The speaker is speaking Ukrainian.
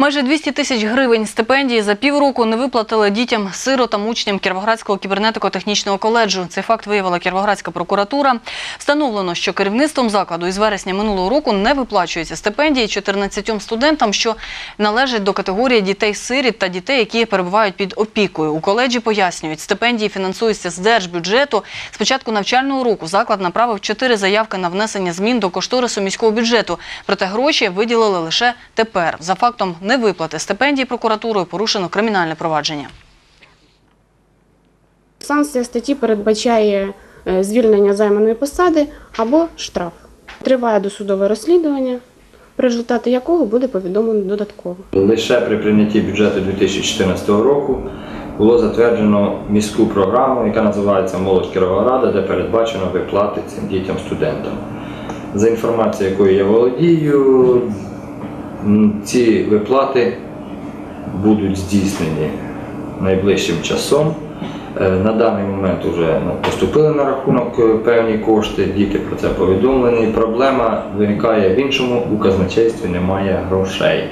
Майже 200 тисяч гривень стипендії за півроку не виплатили дітям, сиротам, учням Кіровоградського кібернетико-технічного коледжу. Цей факт виявила Кіровоградська прокуратура. Встановлено, що керівництвом закладу із вересня минулого року не виплачуються стипендії 14 студентам, що належать до категорії дітей-сиріт та дітей, які перебувають під опікою. У коледжі пояснюють, стипендії фінансуються з держбюджету. З початку навчального року заклад направив чотири заявки на внесення змін до кошторису міського бюджету. Проте гроші виділили лише тепер. За фактом невиплати стипендій прокуратурою порушено кримінальне провадження. Санкція статті передбачає е, звільнення займаної посади або штраф. Триває досудове розслідування, про результати якого буде повідомлено додатково. Лише при прийнятті бюджету 2014 року було затверджено міську програму, яка називається Молодь Кіровограда, де передбачено виплати цим дітям-студентам. За інформацією, якою я володію, ці виплати будуть здійснені найближчим часом. Е, На даний момент вже поступили на рахунок е, певні кошти, діти про це повідомлені. Проблема виникає в іншому, у казначействі немає грошей.